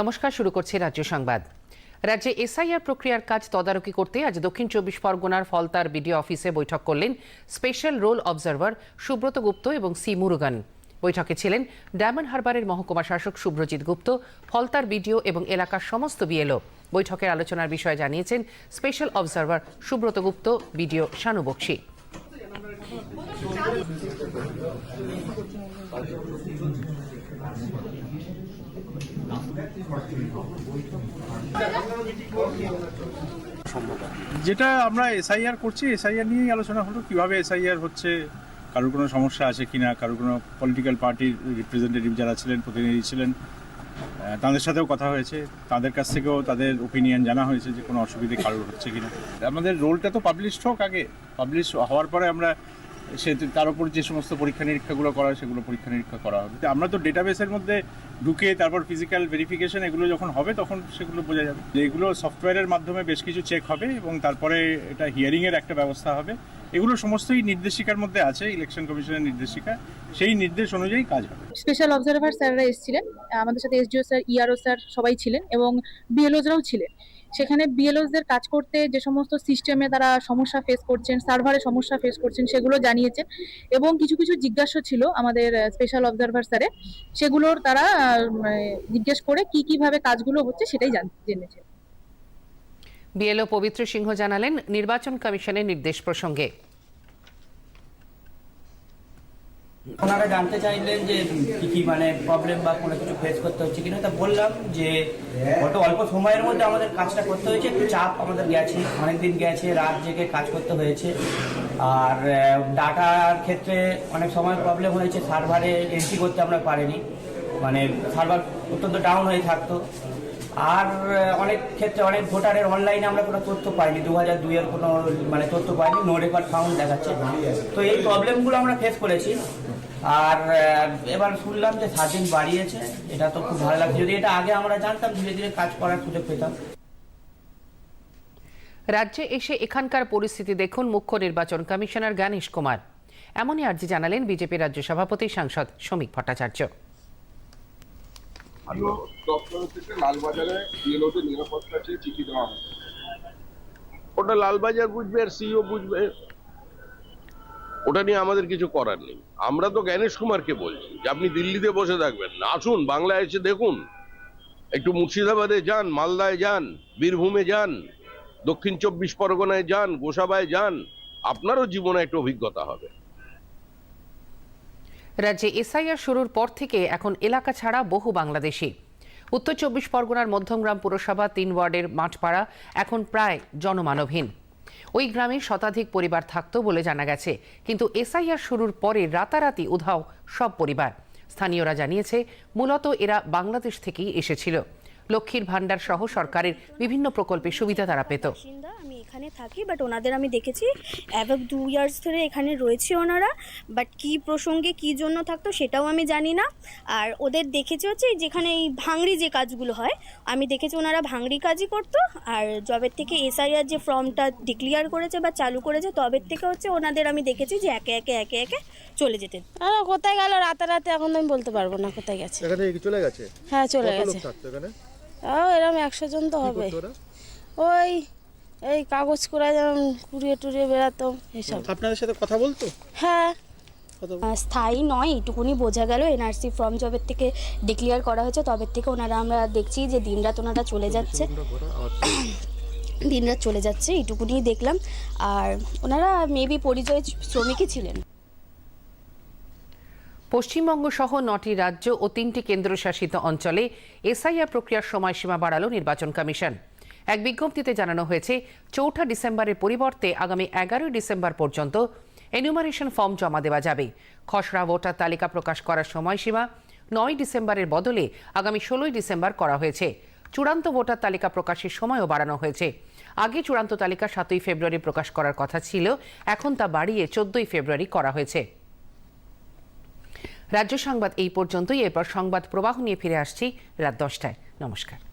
নমস্কার, শুরু করছে রাজ্য সংবাদ। রাজ্যে এসআইআর প্রক্রিয়ার কাজ তদারকি করতে আজ দক্ষিণ চব্বিশ পরগনার ফলতার বিডিও অফিসে বৈঠক করলেন special roll observer Subrata Gupta এবং সি মুরুগান। বৈঠকে ছিলেন ডায়মন্ড হারবারের মহকুমা শাসক শুভ্রজিৎ গুপ্ত, ফলতার বিডিও এবং এলাকার সমস্ত বিএলও। বৈঠকের আলোচনার বিষয়ে জানিয়েছেন special observer Subrata Gupta, BDO Shanu Bakshi. যেটা আমরা এসআইআর করছি এসআইআর নিয়েই আলোচনা হলো, কীভাবে এসআইআর হচ্ছে, কারোর কোনো সমস্যা আছে কি না কারোর কোনো পলিটিক্যাল পার্টির রিপ্রেজেন্টেটিভ যারা ছিলেন, প্রতিনিধি ছিলেন তাদের সাথেও কথা হয়েছে, তাদের কাছ থেকেও তাদের ওপিনিয়ন জানা হয়েছে যে কোনো অসুবিধে কারোর হচ্ছে কিনা। আমাদের রোলটা তো পাবলিশড হোক আগে। পাবলিশ হওয়ার পরে আমরা সে তার উপর যে সমস্ত পরীক্ষা নিরীক্ষাগুলো করা সেগুলো পরীক্ষা নিরীক্ষা করা হবে। আমরা তো ডেটাবেসের মধ্যে ঢুকে তারপর ফিজিক্যাল ভেরিফিকেশন এগুলো যখন হবে, তখন সেগুলো বোঝা যাবে। এগুলো সফটওয়্যারের মাধ্যমে বেশ কিছু চেক হবে এবং তারপরে এটা হিয়ারিংয়ের একটা ব্যবস্থা হবে। এগুলো সমস্তই নির্দেশিকার মধ্যে আছে ইলেকশন কমিশনের নির্দেশিকা। সেই নির্দেশ অনুযায়ী কাজ হবে। স্পেশাল অবজারভার স্যাররা এসেছিলেন। আমাদের সাথে এসডিও স্যার ইআরও স্যার সবাই ছিলেন এবং বিএলওজরাও ছিলেন। সেখানে বিএলওসদের কাজ করতে যে সমস্ত সিস্টেমে তারা সমস্যা ফেস করছেন সার্ভারে সমস্যা ফেস করছেন, সেগুলো জানিয়েছে এবং কিছু কিছু জিজ্ঞাসা ছিল আমাদের স্পেশাল অবজারভার স্যারে সেগুলোর তারা জিজ্ঞেস করে কি কীভাবে কাজগুলো হচ্ছে সেটাই জেনেছে। বিএলও পবিত্র সিংহ জানালেন, নির্বাচন কমিশনের নির্দেশ প্রসঙ্গে। ওনারা জানতে চাইলেন যে কি কি মানে প্রবলেম বা কোনো কিছু ফেস করতে হচ্ছে কিনা, তা বললাম যে গত অল্প সময়ের মধ্যে আমাদের কাজটা করতে হয়েছে, একটু চাপ আমাদের গেছে, অনেকদিন গেছে, রাত জেগে কাজ করতে হয়েছে। আর ডাটার ক্ষেত্রে অনেক সময় প্রবলেম হয়েছে, সার্ভারে এন্ট্রি করতে আমরা পারিনি। মানে সার্ভার অত্যন্ত ডাউন হয়ে থাকতো। আর অনেক ক্ষেত্রে অনেক ভোটারের অনলাইনে আমরা কোনো তথ্য পাইনি দু হাজার দুইয়ের কোনো মানে তথ্য পাইনি নো রেকর্ড ফাউন্ড দেখাচ্ছে। তো এই প্রবলেমগুলো আমরা ফেস করেছি। আর এবার শুনলাম যে সাত দিন বাড়িয়েছে এটা তো খুব ভালো লাগছে। যদি এটা আগে আমরা জানতাম ধীরে ধীরে কাজ করার সুযোগ পেতাম। রাজ্যে এসে এখানকার পরিস্থিতি দেখুন মুখ্য নির্বাচন কমিশনার জ্ঞানেশ কুমার। এমনই আর্জি জানালেন বিজেপি রাজ্য সভাপতি সাংসদ শ্রমিক ভট্টাচার্য। আরও দপ্তর থেকে লালবাজারে বিএলওদের নিরাপত্তা চেয়ে চিঠি দেওয়া ওটা লালবাজার বুঝবে আর সিইও বুঝবে। ওটা নিয়ে আমাদের কিছু করার নেই। আমরা তো জ্ঞানেশ কুমারকে বলছি যে আপনি দিল্লিতে বসে থাকবেন। না আসুন, বাংলায় এসে দেখুন। একটু মুর্শিদাবাদে যান, মালদায় যান, বীরভূমে যান, দক্ষিণ চব্বিশ পরগনায় যান, গোসাবায় যান, আপনারও জীবনে একটা অভিজ্ঞতা হবে। রাজ্যে এসআইআর শুরুর পর থেকে এখন এলাকা ছাড়া বহু বাংলাদেশি। উত্তর চব্বিশ পরগনার মধ্যমগ্রাম পুরসভা, তিন ওয়ার্ডের মাঠপাড়া এখন প্রায় জনমানবহীন। ওই গ্রামে শতাধিক পরিবার থাকতো বলে জানা গেছে। কিন্তু এসআইআর শুরুর পরে রাতারাতি উধাও সব পরিবার। স্থানীয়রা জানিয়েছে, মূলত এরা বাংলাদেশ থেকেই এসেছিল। লক্ষ্মীর ভাণ্ডার সহ সরকারের বিভিন্ন প্রকল্পে সুবিধা তারা পেত। এখানে থাকি বাট ওনাদের আমি দেখেছি। অ্যাবাভ দু ইয়ার্স ধরে এখানে রয়েছে ওনারা বাট কি প্রসঙ্গে কি জন্য থাকতো সেটাও আমি জানি না। আর ওদের দেখেছি হচ্ছে যেখানে এই ভাঙড়ি যে কাজগুলো হয় আমি দেখেছি ওনারা ভাঙড়ি কাজই করতো। আর জবের থেকে এসআইআর যে ফর্মটা ডিক্লিয়ার করেছে বা চালু করেছে তবের থেকে হচ্ছে ওনাদের আমি দেখেছি যে একে একে একে একে চলে যেতে। আর কোথায় গেল রাতারাতি এখন আমি বলতে পারব না কোথায় গেছে। এখান চলে গেছে? হ্যাঁ চলে গেছে। এখানে? ও এরকম একশো জন তো হবে। ওই এই কাগজ করে যেমন কুড়িয়ে টুরিয়ে বেড়াতো এসব। আপনাদের সাথে কথা বলতো? হ্যাঁ। স্থায়ী নয় এইটুকুনি বোঝা গেল। এনআরসি ফর্ম জবের থেকে ডিক্লিয়ার করা হয়েছে তবে থেকে ওনারা আমরা দেখছি যে দিনরাত ওনারা চলে যাচ্ছে। দিনরাত চলে যাচ্ছে এইটুকুনি দেখলাম। আর ওনারা মেবি পরিচয় শ্রমিকই ছিলেন। পশ্চিমবঙ্গ সহ নটি রাজ্য ও তিনটি কেন্দ্রশাসিত অঞ্চলে এসআইআর প্রক্রিয়ার সময়সীমা বাড়ালো নির্বাচন কমিশন। এক বিজ্ঞপ্তিতে জানানো হয়েছে, চৌঠা ডিসেম্বরের পরিবর্তে আগামী এগারোই ডিসেম্বর পর্যন্ত এনুমারেশন ফর্ম জমা দেওয়া যাবে। খসড়া ভোটার তালিকা প্রকাশ করার সময়সীমা নয় ডিসেম্বরের বদলে আগামী ষোলোই ডিসেম্বর করা হয়েছে। চূড়ান্ত ভোটার তালিকা প্রকাশের সময়ও বাড়ানো হয়েছে। আগে চূড়ান্ত তালিকা সাতই ফেব্রুয়ারি প্রকাশ করার কথা ছিল, এখন তা বাড়িয়ে চোদ্দই ফেব্রুয়ারি করা হয়েছে। রাজ্য সংবাদ এই পর্যন্তই। এরপর সংবাদ প্রবাহ নিয়ে ফিরে আসছি রাত দশটায়। নমস্কার।